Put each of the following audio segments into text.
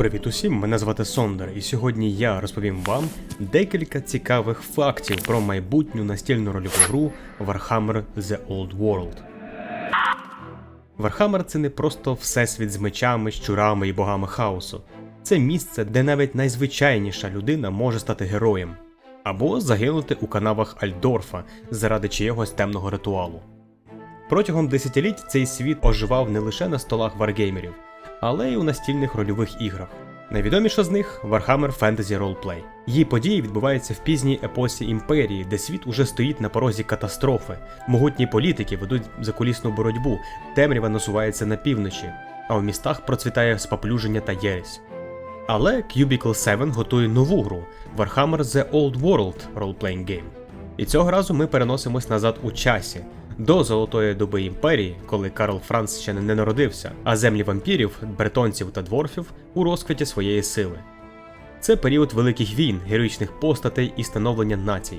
Привіт усім, мене звати Сондер, і сьогодні я розповім вам декілька цікавих фактів про майбутню настільну рольову гру Warhammer The Old World. Warhammer – це не просто всесвіт з мечами, щурами і богами хаосу. Це місце, де навіть найзвичайніша людина може стати героєм або загинути у канавах Альдорфа заради чиєгось темного ритуалу. Протягом десятиліть цей світ оживав не лише на столах варгеймерів, але й у настільних рольових іграх. Найвідоміша з них Warhammer Fantasy Roleplay. Її події відбуваються в пізній епосі імперії, де світ уже стоїть на порозі катастрофи, могутні політики ведуть закулісну боротьбу, темрява насувається на півночі, а в містах процвітає споплюження та єресь. Але Cubicle 7 готує нову гру Warhammer The Old World Role-Playing Game. І цього разу ми переносимось назад у часі, до золотої доби імперії, коли Карл Франц ще не народився, а землі вампірів, бретонців та дворфів у розквіті своєї сили. Це період великих війн, героїчних постатей і становлення націй.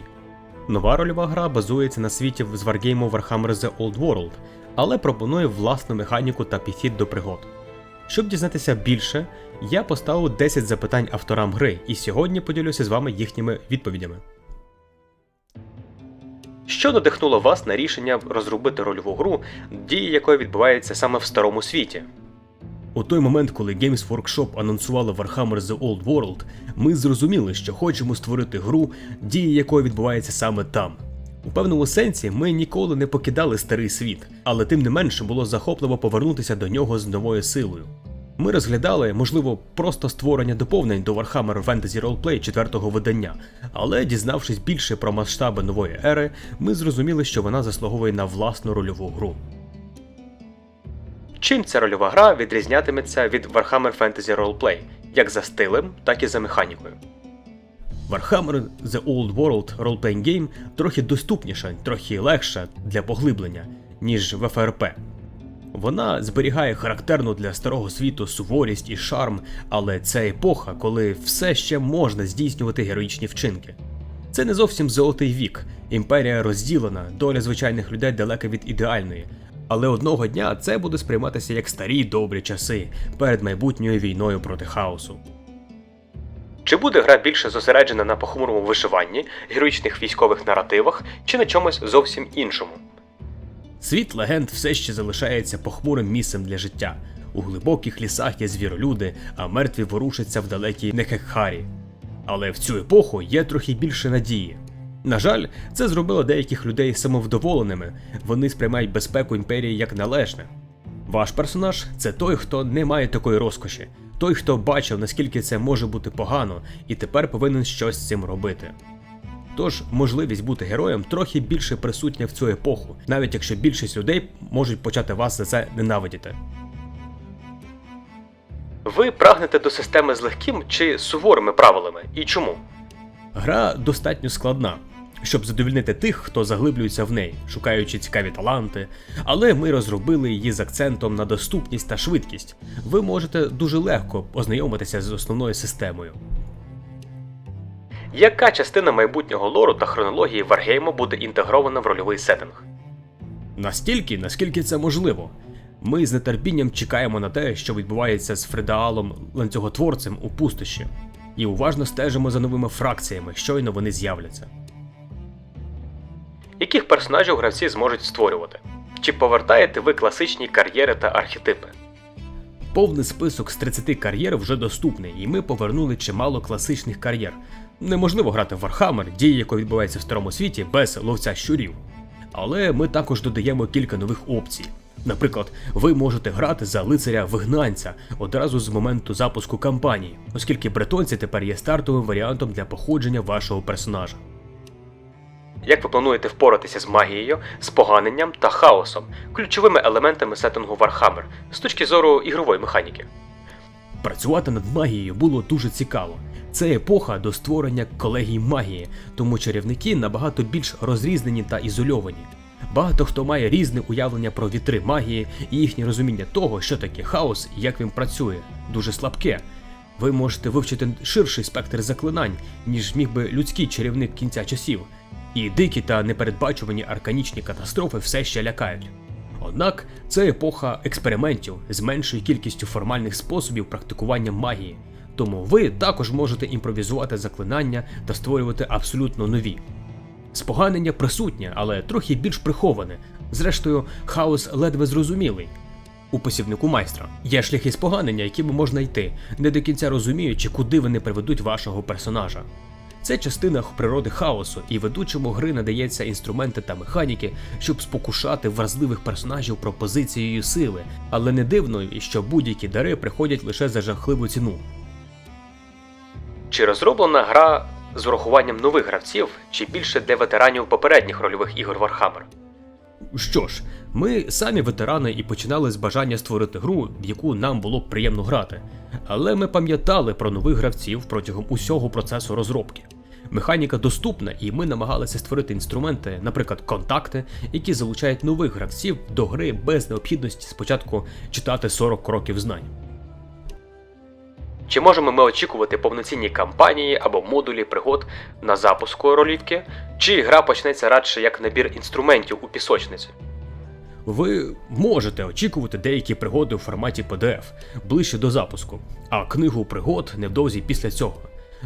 Нова рольова гра базується на світі з варгейму Warhammer The Old World, але пропонує власну механіку та підхід до пригод. Щоб дізнатися більше, я поставив 10 запитань авторам гри, і сьогодні поділюся з вами їхніми відповідями. Що надихнуло вас на рішення розробити рольову гру, дії якої відбуваються саме в старому світі? У той момент, коли Games Workshop анонсували Warhammer The Old World, ми зрозуміли, що хочемо створити гру, дії якої відбуваються саме там. У певному сенсі ми ніколи не покидали старий світ, але тим не менше було захопливо повернутися до нього з новою силою. Ми розглядали, можливо, просто створення доповнень до Warhammer Fantasy Roleplay четвертого видання, але дізнавшись більше про масштаби нової ери, ми зрозуміли, що вона заслуговує на власну рольову гру. Чим ця рольова гра відрізнятиметься від Warhammer Fantasy Roleplay, як за стилем, так і за механікою? Warhammer The Old World Role-Playing Game трохи доступніша, трохи легша для поглиблення, ніж в ФРП. Вона зберігає характерну для старого світу суворість і шарм, але це епоха, коли все ще можна здійснювати героїчні вчинки. Це не зовсім золотий вік, імперія розділена, доля звичайних людей далека від ідеальної. Але одного дня це буде сприйматися як старі добрі часи перед майбутньою війною проти хаосу. Чи буде гра більше зосереджена на похмурому вишиванні, героїчних військових наративах чи на чомусь зовсім іншому? Світ легенд все ще залишається похмурим місцем для життя. У глибоких лісах є звіролюди, а мертві ворушаться в далекій Нехекхарі. Але в цю епоху є трохи більше надії. На жаль, це зробило деяких людей самовдоволеними, вони сприймають безпеку імперії як належне. Ваш персонаж це той, хто не має такої розкоші, той, хто бачив, наскільки це може бути погано, і тепер повинен щось з цим робити. Тож можливість бути героєм трохи більше присутня в цю епоху, навіть якщо більшість людей можуть почати вас за це ненавидіти. Ви прагнете до системи з легким чи суворими правилами, і чому? Гра достатньо складна, щоб задовільнити тих, хто заглиблюється в неї, шукаючи цікаві таланти, але ми розробили її з акцентом на доступність та швидкість. Ви можете дуже легко ознайомитися з основною системою. Яка частина майбутнього лору та хронології Варгейма буде інтегрована в рольовий сеттинг? Настільки, наскільки це можливо. Ми з нетерпінням чекаємо на те, що відбувається з Фредаалом ланцюготворцем у пустощі, і уважно стежимо за новими фракціями, щойно вони з'являться. Яких персонажів гравці зможуть створювати? Чи повертаєте ви класичні кар'єри та архетипи? Повний список з 30 кар'єр вже доступний, і ми повернули чимало класичних кар'єр. Неможливо грати в Warhammer, дії якої відбувається в старому світі, без ловця щурів. Але ми також додаємо кілька нових опцій. Наприклад, ви можете грати за лицаря вигнанця одразу з моменту запуску кампанії, оскільки бретонці тепер є стартовим варіантом для походження вашого персонажа. Як ви плануєте впоратися з магією, споганенням та хаосом, ключовими елементами сеттингу Warhammer з точки зору ігрової механіки? Працювати над магією було дуже цікаво. Це епоха до створення колегій магії, тому чарівники набагато більш розрізнені та ізольовані. Багато хто має різне уявлення про вітри магії і їхнє розуміння того, що таке хаос і як він працює, дуже слабке. Ви можете вивчити ширший спектр заклинань, ніж міг би людський чарівник кінця часів, і дикі та непередбачувані арканічні катастрофи все ще лякають. Однак це епоха експериментів з меншою кількістю формальних способів практикування магії, Тому ви також можете імпровізувати заклинання та створювати абсолютно нові. Споганення присутнє, але трохи більш приховане. Зрештою, хаос ледве зрозумілий. У посівнику майстра є шляхи споганення, якими можна йти, не до кінця розуміючи, куди вони приведуть вашого персонажа. Це частина природи хаосу, і ведучому гри надається інструменти та механіки, щоб спокушати вразливих персонажів пропозицією сили, але не дивно, що будь-які дари приходять лише за жахливу ціну. Чи розроблена гра з урахуванням нових гравців, чи більше для ветеранів попередніх рольових ігор Warhammer? Що ж, ми самі ветерани і починали з бажання створити гру, в яку нам було б приємно грати. Але ми пам'ятали про нових гравців протягом усього процесу розробки. Механіка доступна, і ми намагалися створити інструменти, наприклад, контакти, які залучають нових гравців до гри без необхідності спочатку читати 40 кроків знань. Чи можемо ми очікувати повноцінні кампанії або модулі пригод на запуску ролівки, чи гра почнеться радше як набір інструментів у пісочниці? Ви можете очікувати деякі пригоди у форматі PDF ближче до запуску, а книгу пригод невдовзі після цього.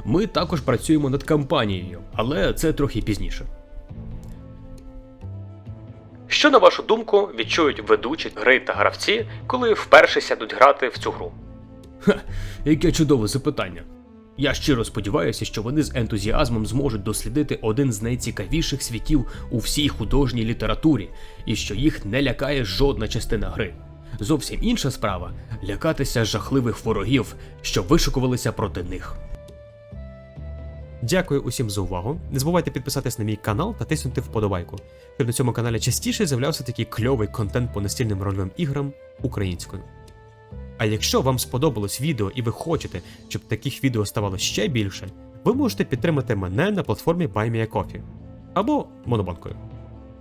Ми також працюємо над кампанією, але це трохи пізніше. Що, на вашу думку, відчують ведучі гри та гравці, коли вперше сядуть грати в цю гру? Ха, яке чудове запитання. Я щиро сподіваюся, що вони з ентузіазмом зможуть дослідити один з найцікавіших світів у всій художній літературі, і що їх не лякає жодна частина гри. Зовсім інша справа лякатися жахливих ворогів, що вишикувалися проти них. Дякую усім за увагу. Не забувайте підписатись на мій канал та тиснути вподобайку, щоб на цьому каналі частіше з'являвся такий кльовий контент по настільним рольовим іграм українською. А якщо вам сподобалось відео і ви хочете, щоб таких відео ставало ще більше, ви можете підтримати мене на платформі BuyMeACoffee або Монобанкою.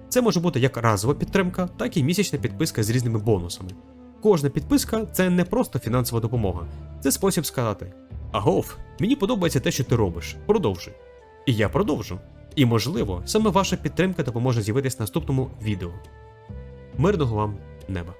Це може бути як разова підтримка, так і місячна підписка з різними бонусами. Кожна підписка це не просто фінансова допомога, це спосіб сказати: Агов, мені подобається те, що ти робиш. Продовжуй. І я продовжу. І можливо, саме ваша підтримка допоможе з'явитись наступному відео. Мирного вам неба!